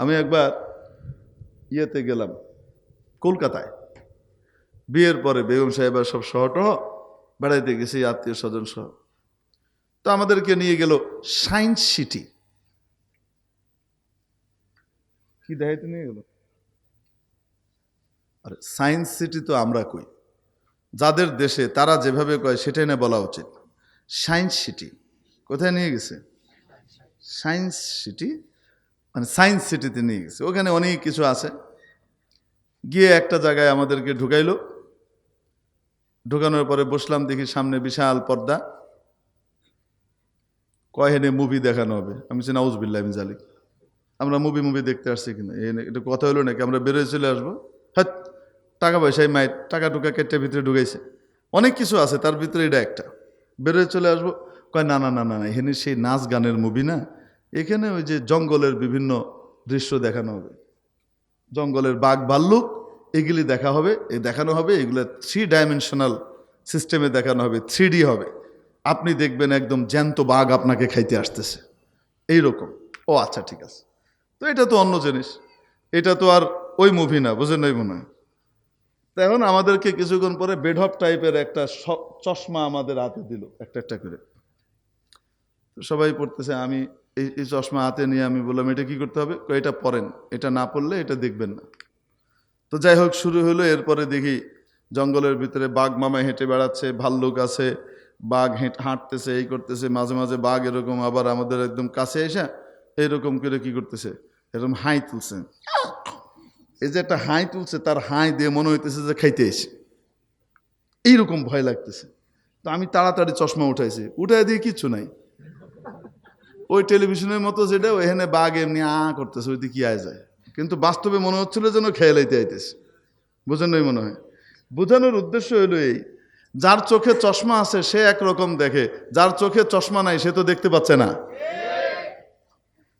আমি একবার ইয়েতে গেলাম, কলকাতায়। বিয়ের পরে বেগম সাহেবের সব শহটহ বেড়াইতে গেছি, আত্মীয় স্বজন সহ। তো আমাদেরকে নিয়ে গেল সায়েন্স সিটি। কি দেখাইতে নিয়ে গেল? আরে, সায়েন্স সিটি তো আমরা কই। যাদের দেশে তারা যেভাবে কয় সেটাই না বলা উচিত। সায়েন্স সিটি, কোথায় নিয়ে গেছে? Science city? মানে সায়েন্স সিটিতে নিয়ে গেছে। ওখানে অনেক কিছু আছে। গিয়ে একটা জায়গায় আমাদেরকে ঢুকাইলো। ঢুকানোর পরে বসলাম দেখি সামনে বিশাল পর্দা। কয়েনে মুভি দেখানো হবে? আমি বলছি নাউজবিল্লা আমি জালি আমরা মুভি মুভি দেখতে আসছি কিনা? এটা কথা হলো নাকি? আমরা বেরোয় চলে আসব। হ্যাঁ টাকা পয়সায় মাইট টাকা টুকা কেটে ভিতরে ঢুকাইছে। অনেক কিছু আছে, তার ভিতরে এটা একটা। বেরোয় চলে আসব। কয়, না না না না না, এখানে সেই নাচ গানের মুভি না? এখানে ওই যে জঙ্গলের বিভিন্ন দৃশ্য দেখানো হবে। জঙ্গলের বাঘ ভাল্লুক, এগুলি দেখা হবে, এ দেখানো হবে, এগুলো থ্রি ডাইমেনশনাল সিস্টেমে দেখানো হবে থ্রি হবে। আপনি দেখবেন একদম জ্যান্ত বাঘ আপনাকে খাইতে আসতেছে। এই রকম ও আচ্ছা ঠিক আছে। তো এটা তো অন্য জিনিস। এটা তো আর ওই মুভি না, বুঝেন নাই মনে হয়। তো এখন আমাদেরকে কিছুক্ষণ পরে বেঢপ টাইপের একটা চশমা আমাদের হাতে দিল একটা একটা করে সবাই পড়তেছে, আমি এই এই চশমা হাতে নিয়ে আমি বললাম, এটা কি করতে হবে? এটা পরেন, এটা না পড়লে এটা দেখবেন না। তো যাই হোক, শুরু হলো এরপরে দেখি জঙ্গলের ভিতরে বাঘ মামা হেঁটে বেড়াচ্ছে, ভাল্লুক আছে, বাঘ হেঁট হাঁটতেছে, এই করতেছে, মাঝে মাঝে বাঘ এরকম আবার আমাদের একদম কাছে এসে এইরকম করে কি করতেছে, এরকম হাই তুলছে। এই যে একটা হাই তুলছে, তার হাই দিয়ে মনে হইতেছে যে খাইতে এসে। এইরকম ভয় লাগতেছে। তো আমি তাড়াতাড়ি চশমা উঠাইছি। উঠাই দিয়ে কিচ্ছু নাই। ওই টেলিভিশনের মতো যেটা ওইখানে বাঘ এমনি আ করতেছে ওইতে কি আয় যায়? কিন্তু বাস্তবে মনে হচ্ছিল যেন খেয়ে লাইতে আইতেছে। বুঝেন নাই মনে হয়? বোঝানোর উদ্দেশ্য হলো এই, যার চোখে চশমা আছে, সে একরকম দেখে। যার চোখে চশমা নাই, সে তো দেখতে পাচ্ছে না।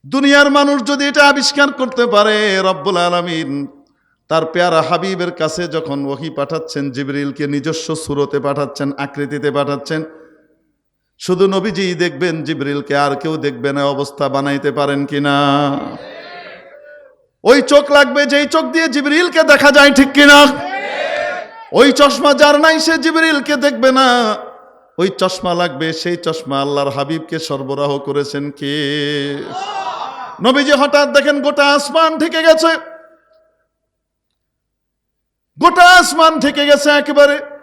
দুনিয়ার মানুষ যদি এটা আবিষ্কার করতে পারে, রব্বুল আলমিন, তার পেয়ারা হাবিবের কাছে যখন ওহি পাঠাচ্ছেন, জিবরিলকে নিজস্ব সুরতে পাঠাচ্ছেন, আকৃতিতে পাঠাচ্ছেন শুধু নবীজি দেখবেন, জিবরিলকে আর কেউ দেখবে না, অবস্থা বানাইতে পারেন কিনা? ওই চোখ লাগবে, যেই চোখ দিয়ে জিবরিলকে দেখা যায়, ঠিক কিনা? ওই চশমা যার নাই, সে জিবরিলকে দেখবে না। ওই চশমা লাগবে, সেই চশমা আল্লাহর হাবিবকে সরবরাহ করেছেন কে? নবীজি হঠাৎ দেখেন, গোটা আসমান ঢেকে গেছে। গোটা আসমান ঢেকে গেছে একেবারে।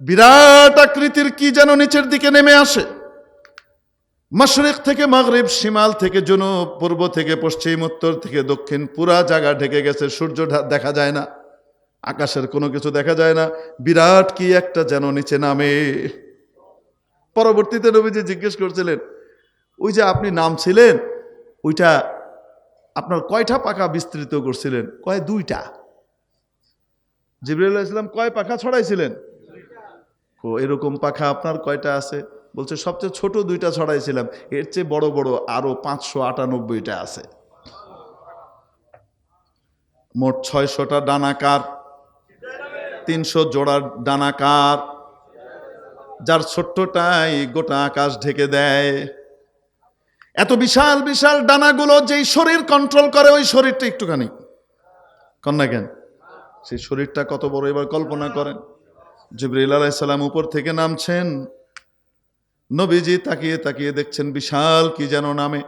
বিরাট আকৃতির কি যেন নিচের দিকে নেমে আসে? মশরিক থেকে মাগরিব, শিমাল থেকে জনুব, পূর্ব থেকে পশ্চিম, উত্তর থেকে দক্ষিণ, পুরা জায়গা ঢেকে গেছে, সূর্য দেখা যায় না। আকাশের কোনো কিছু দেখা যায় না। বিরাট কি একটা যেন নিচে নামে। পরবর্তীতে নবীজি জিজ্ঞেস করছিলেন, ওই যে আপনি নামছিলেন, ওইটা আপনার কয়টা পাখা বিস্তৃত করছিলেন? কয় দুইটা। জিবরুল ইসলাম কয় পাখা ছড়াইছিলেন? ও এরকম পাখা আপনার কয়টা আছে? বলছে, সবচেয়ে ছোট দুইটা ছড়াইছিলাম, এর চেয়ে বড় বড় আরও পাঁচশো আটানব্বইটা আছে। মোট ছয়শটা ডানাকার তিনশো জোড়ার ডানাকার যার ছোট্টটাই গোটা আকাশ ঢেকে দেয়। এত বিশাল বিশাল ডানাগুলো যেই শরীর কন্ট্রোল করে, ওই শরীরটা একটুখানি। কন্যা কেন? সেই শরীরটা কত বড়, এবার কল্পনা করেন। জিবরিল আলাইসাল্লাম উপর থেকে নামছেন। নবীজি তাকিয়ে তাকিয়ে দেখছেন, বিশাল কি যেন নামে।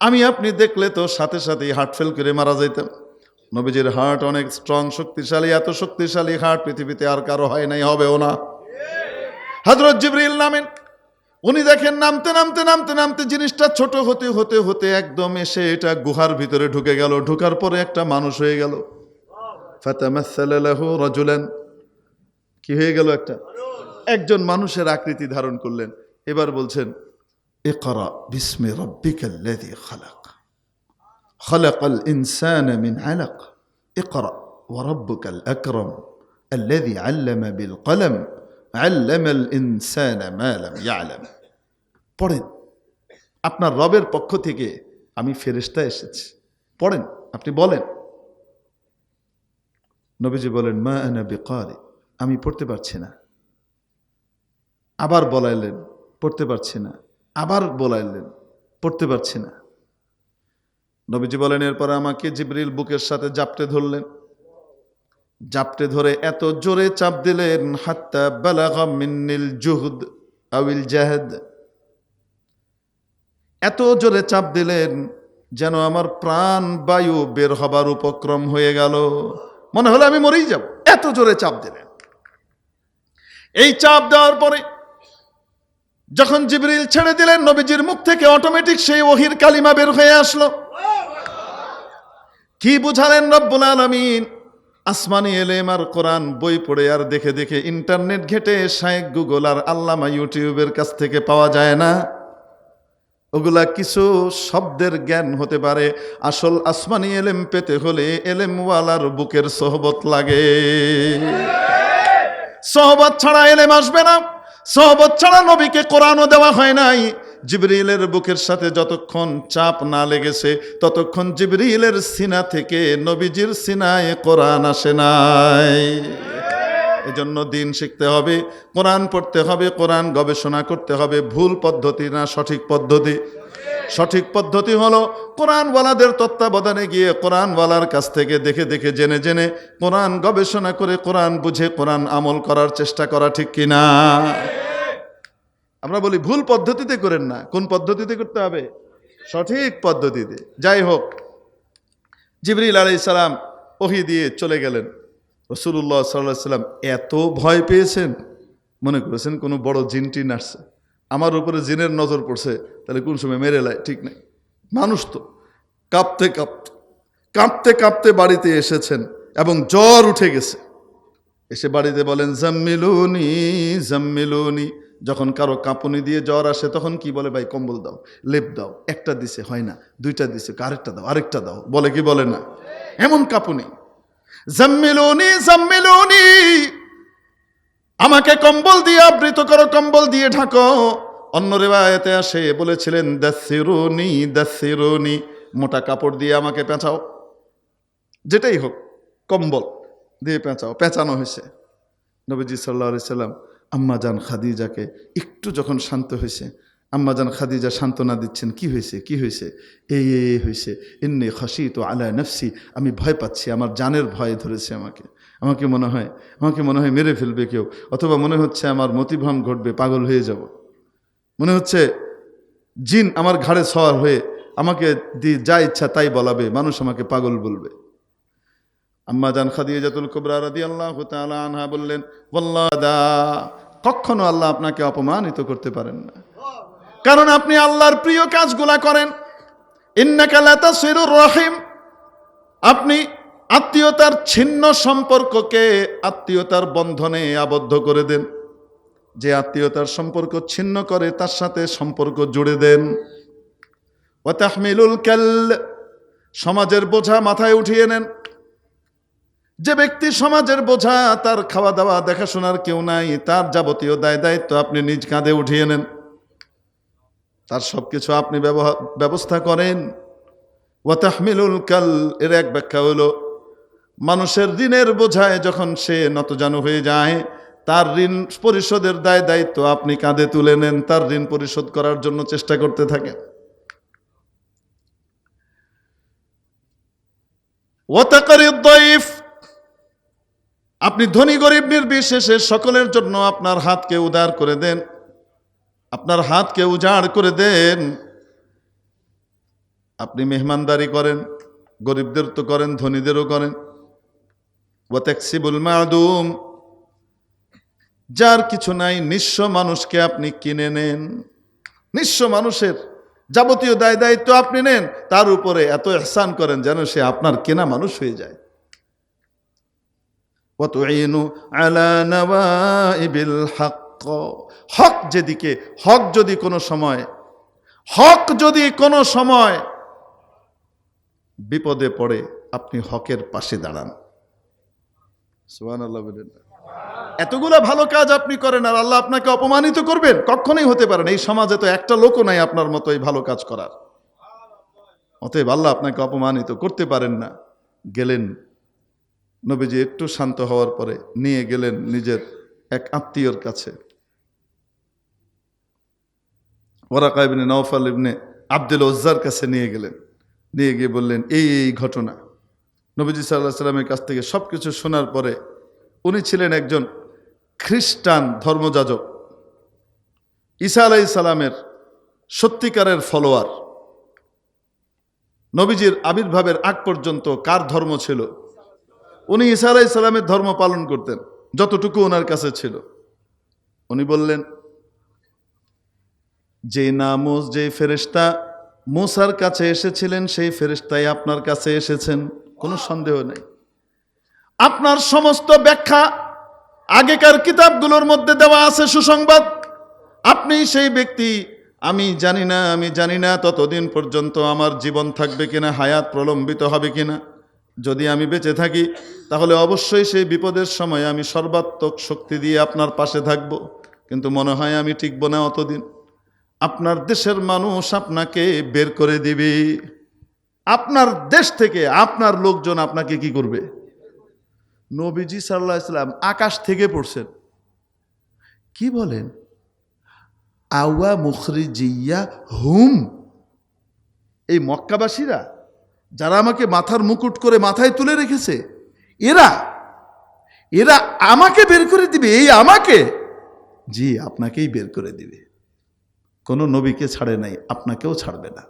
আমি আপনি দেখলে তো সাথে সাথেই হার্ট ফেল করে মারা যাইতাম। নবীজির হার্ট অনেক স্ট্রং শক্তিশালী, এত শক্তিশালী হার্ট পৃথিবীতে আর কারও হয় নাই, হবেও না। হজরত জিবরিল নামেন। উনি দেখেন, নামতে নামতে নামতে নামতে জিনিসটা ছোট হতে হতে হতে একদম এসে এটা গুহার ভিতরে ঢুকে গেল। ঢুকার পরে একটা মানুষ হয়ে গেল। ফাতামাসসালা লাহু রাজুলান। কি হয়ে গেল একটা একজন মানুষের আকৃতি ধারণ করলেন এবার বলছেন ইকরা বিসমি রাব্বিকাল্লাযী খালাক খালাকাল ইনসানা মিন আলাক ইকরা ওয়া রাব্বুকাল আকরাম الذي علم بالقلم علم الإنسان ما لم يعلم পড়েন আপনার রবের পক্ষ থেকে আমি ফেরেশতা এসেছি পড়েন আপনি বলেন নবীজি বলেন মা আনা বিকারি আমি পড়তে পারছি না। আবার বলাইলেন, পড়তে পারছি না। আবার বলাইলেন, পড়তে পারছি না। নবীজি বলেন, এরপরে আমাকে জিবরিল বুকের সাথে জাপটে ধরলেন। জাপটে ধরে এত জোরে চাপ দিলেন, হাত্তা বালাগা মিন্নিল জুহদ আউিল জাহেদ। এত জোরে চাপ দিলেন যেন আমার প্রাণ বায়ু বের হবার উপক্রম হয়ে গেল। মনে হলো আমি মরেই যাব। এত জোরে চাপ দিলেন। এই চাপ দেওয়ার পরে যখন জিবরিল ছেড়ে দিলেন, নবীজির মুখ থেকে অটোমেটিক সেই ওহির কালিমা বের হয়ে আসলো। কি বুঝালেন রব্বুল আলমিন? আসমানি এলেম আর কোরআন বই পড়ে আর দেখে দেখে ইন্টারনেট ঘেটে শায়েক গুগল আর আল্লামা ইউটিউবের কাছ থেকে পাওয়া যায় না। ওগুলা কিছু শব্দের জ্ঞান হতে পারে। আসল আসমানি এলেম পেতে হলে এলেমওয়ালার বুকের সোহবত লাগে। সোহবত ছাড়া এলেম আসবে না। সোহবত ছাড়া নবীকে কোরআনও দেওয়া হয় নাই। জিবরিলের বুকের সাথে যতক্ষণ চাপ না লেগেছে, ততক্ষণ জিবরিলের সিনা থেকে নবীজির সিনায় কোরআন আসে নাই। এজন্য দিন শিখতে হবে, কোরআন পড়তে হবে, কোরআন গবেষণা করতে হবে। ভুল পদ্ধতি না সঠিক পদ্ধতি। সঠিক পদ্ধতি হলো কোরআনওয়ালাদের তত্ত্বাবধানে গিয়ে কোরআনওয়ালার কাছ থেকে দেখে দেখে জেনে জেনে কোরআন গবেষণা করে কোরআন বুঝে কোরআন আমল করার চেষ্টা করা ঠিক কিনা? আমরা বলি ভুল পদ্ধতিতে করেন না। কোন পদ্ধতিতে করতে হবে? সঠিক পদ্ধতিতে। যাই হোক, জিবরিল আলাই সালাম ওহি দিয়ে চলে গেলেন। রসুল্লাহ সাল্লাহ সাল্লাম এত ভয় পেয়েছেন। মনে করেছেন কোনো বড় জিন টিন আসছে আমার উপরে জিনের নজর পড়ছে, তাহলে কোন সময় মেরে লাই, ঠিক নেই। মানুষ তো, কাঁপতে কাঁপতে কাঁপতে কাঁপতে বাড়িতে এসেছেন এবং জ্বর উঠে গেছে। এসে বাড়িতে বলেন, জাম্মিলুনি জাম্মিলুনি। যখন কারও কাঁপুনি দিয়ে জ্বর আসে, তখন কি বলে, ভাই, কম্বল দাও, লেপ দাও, একটা দিছে, হয় না, দুইটা দিছে, আরেকটা দাও আরেকটা দাও। বলে কি বলে না? এমন কাঁপুনি। জাম্মিলুনি জাম্মিলুনি। আমাকে কম্বল দিয়ে আবৃত করো, কম্বল দিয়ে ঢাকো। অন্য রেবায়তে আসে, বলেছিলেন, দাসিরুনি দাসিরুনি, মোটা কাপড় দিয়ে আমাকে পেঁচাও। যেটাই হোক, কম্বল দিয়ে পেঁচাও, পেঁচানো হয়েছে। নবীজি সাল্লাহ সাল্লাম আম্মা আম্মাজান খাদিজাকে একটু যখন শান্ত হয়েছে আম্মাজান খাদিজা সান্ত্বনা দিচ্ছেন, কি হয়েছে? কি হয়েছে? এই এই হয়েছে। এমনি খাসি তো আলায় নফসি। আমি ভয় পাচ্ছি, আমার জানের ভয় ধরেছে আমাকে। আমাকে মনে হয়, আমাকে মনে হয় মেরে ফেলবে কেউ, অথবা মনে হচ্ছে আমার মতিভ্রম ঘটবে, পাগল হয়ে যাব। মনে হচ্ছে জিন আমার ঘাড়ে সওয়ার হয়ে আমাকে দিয়ে যা ইচ্ছা তাই বলাবে, মানুষ আমাকে পাগল বলবে। আম্মা জান খাদিজাতুল কুবরা রাদিয়াল্লাহু তাআলা আনহা বললেন ওয়াল্লাদা কখনো আল্লাহ আপনাকে অপমানিত করতে পারেন না। কারণ আপনি আল্লাহর প্রিয় কাজগুলা করেন। ইন্নাকা লাতাসিরুর রহিম। আপনি আত্মীয়তার ছিন্ন সম্পর্ককে আত্মীয়তার বন্ধনে আবদ্ধ করে দেন। যে আত্মীয়তার সম্পর্ক ছিন্ন করে, তার সাথে সম্পর্ক জুড়ে দেন। ও তাহমিলুল কাল। সমাজের বোঝা মাথায় উঠিয়ে নেন। যে ব্যক্তি সমাজের বোঝা, তার খাওয়া দাওয়া দেখাশোনার কেউ নাই, তার যাবতীয় দায় দায়িত্ব আপনি নিজ কাঁধে উঠিয়ে নেন। তার সব কিছু আপনি ব্যবস্থা করেন। ওয়াতাহমিলুল কাল, এর এক ব্যাখ্যা হলো, মানুষের ঋণের বোঝায় যখন সে নতজানু হয়ে যায়, তার ঋণ পরিশোধের দায় দায়িত্ব আপনি কাঁধে তুলে নেন, তার ঋণ পরিশোধ করার জন্য চেষ্টা করতে থাকেন। আপনি ধনী গরিব নির্বিশেষে সকলের জন্য আপনার হাতকে উদার করে দেন। আপনার হাতকে উজাড় করে দেন। আপনি মেহমানদারি করেন, গরিবদের তো করেন, ধনীদেরও করেন। ওয়াতেক্সিবুল মাদুম, যার কিছু নাই, নিঃস্ব মানুষকে আপনি কিনে নেন। নিঃস্ব মানুষের যাবতীয় দায় দায়িত্ব আপনি নেন, তার উপরে এত এহসান করেন যেন সে আপনার কেনা মানুষ হয়ে যায়। কত আলা নওয়াইবিল হক হক হক যেদিকে, হক যদি কোনো সময়, হক যদি কোনো সময় বিপদে পড়ে, আপনি হকের পাশে দাঁড়ান। এতগুলো ভালো কাজ আপনি করেন আর আল্লাহ আপনাকে অপমানিত করবেন, কখনোই হতে পারেন এই সমাজে তো একটা লোকও নাই আপনার মতো এই ভালো কাজ করার। অতএব আল্লাহ আপনাকে অপমানিত করতে পারেন না। গেলেন, নবীজি একটু শান্ত হওয়ার পরে নিয়ে গেলেন নিজের এক আত্মীয়র কাছে। ওরাকা ইবনে নওফাল ইবনে আব্দুল ওজ্জার কাছে নিয়ে গেলেন। নিয়ে গিয়ে বললেন, এই এই ঘটনা। নবীজি সাল্লাহ সাল্লামের কাছ থেকে সব কিছু শোনার পরে উনি ছিলেন একজন খ্রিস্টান ধর্মযাজক। ঈসা আলাই সালামের সত্যিকারের ফলোয়ার। নবীজির আবির্ভাবের আগ পর্যন্ত কার ধর্ম ছিল? উনি ঈসা আলাই সালামের ধর্ম পালন করতেন, যতটুকু ওনার কাছে ছিল। উনি বললেন যে নামোজ যে ফেরেশতা মুসার কাছে এসেছিলেন, সেই ফেরেশতাই আপনার কাছে এসেছেন। কোনো সন্দেহ নেই। আপনার সমস্ত ব্যাখ্যা আগেকার কিতাবগুলোর মধ্যে দেওয়া আছে, সুসংবাদ। আপনি সেই ব্যক্তি, আমি জানি না, আমি জানি না ততদিন পর্যন্ত আমার জীবন থাকবে কিনা, হায়াত প্রলম্বিত হবে কিনা। যদি আমি বেঁচে থাকি, তাহলে অবশ্যই সেই বিপদের সময় আমি সর্বাত্মক শক্তি দিয়ে আপনার পাশে থাকব। কিন্তু মনে হয় আমি টিকব না অতদিন। আপনার দেশের মানুষ আপনাকে বের করে দিবে। আপনার দেশ থেকে আপনার লোকজন আপনাকে কি করবে? নবীজি সাল্লাহ ইসলাম আকাশ থেকে পড়ছেন। কি বলেন? আওয়া মুখরিজিয়া হুম। এই মক্কাবাসীরা যারা আমাকে মাথার মুকুট করে মাথায় তুলে রেখেছে, এরা এরা আমাকে বের করে দিবে, এই আমাকে? জি, আপনাকেই বের করে দিবে। কোনো নবীকে ছাড়ে নাই আপনাকেও ছাড়বে না।